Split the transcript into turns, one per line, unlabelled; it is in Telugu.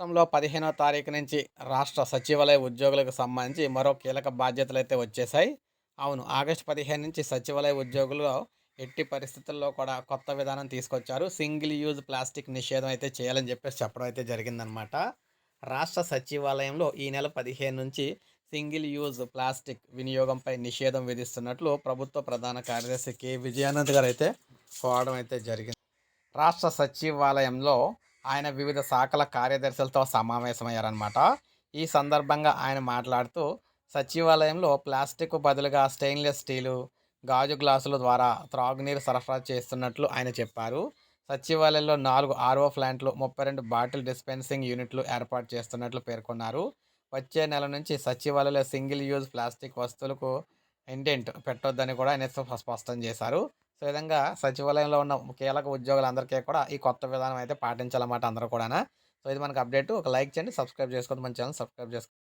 రాష్ట్రంలో పదిహేనో తారీఖు నుంచి రాష్ట్ర సచివాలయ ఉద్యోగులకు సంబంధించి మరో కీలక బాధ్యతలు అయితే వచ్చేసాయి అవును ఆగస్టు పదిహేను నుంచి సచివాలయ ఉద్యోగులు ఎట్టి పరిస్థితుల్లో కూడా కొత్త విధానం తీసుకొచ్చారు. సింగిల్ యూజ్ ప్లాస్టిక్ నిషేధం అయితే చేయాలని చెప్పేసి చెప్పడం అయితే జరిగిందనమాట రాష్ట్ర సచివాలయంలో ఈ నెల పదిహేను నుంచి సింగిల్ యూజ్ ప్లాస్టిక్ వినియోగంపై నిషేధం విధిస్తున్నట్లు ప్రభుత్వ ప్రధాన కార్యదర్శి కె. విజయానంద్ గారు అయితే కోవడం అయితే జరిగింది. రాష్ట్ర సచివాలయంలో ఆయన వివిధ శాఖల కార్యదర్శులతో సమావేశమయ్యారనమాట ఈ సందర్భంగా ఆయన మాట్లాడుతూ సచివాలయంలో ప్లాస్టిక్ బదులుగా స్టెయిన్లెస్ స్టీలు గాజు గ్లాసుల ద్వారా త్రాగునీరు సరఫరా చేస్తున్నట్లు ఆయన చెప్పారు. సచివాలయంలో నాలుగు ఆర్ఓ ప్లాంట్లు ముప్పై రెండు బాటిల్ డిస్పెన్సింగ్ యూనిట్లు ఏర్పాటు చేస్తున్నట్లు పేర్కొన్నారు. వచ్చే నెల నుంచి సచివాలయంలో సింగిల్ యూజ్ ప్లాస్టిక్ వస్తువులకు ఇంటెంట్ పెట్టొద్దని కూడా ఆయన స్పష్టం చేశారు. సో విధంగా సచివాలయంలో ఉన్న కీలక ఉద్యోగులందరికీ కూడా ఈ కొత్త విధానం అయితే పాటించాలన్నమాట అందరూ కూడా సో ఇది మనకు అప్డేట్. ఒక లైక్ చేయండి సబ్స్క్రైబ్ చేసుకోండి మన ఛానల్ సబ్స్క్రైబ్ చేసుకోండి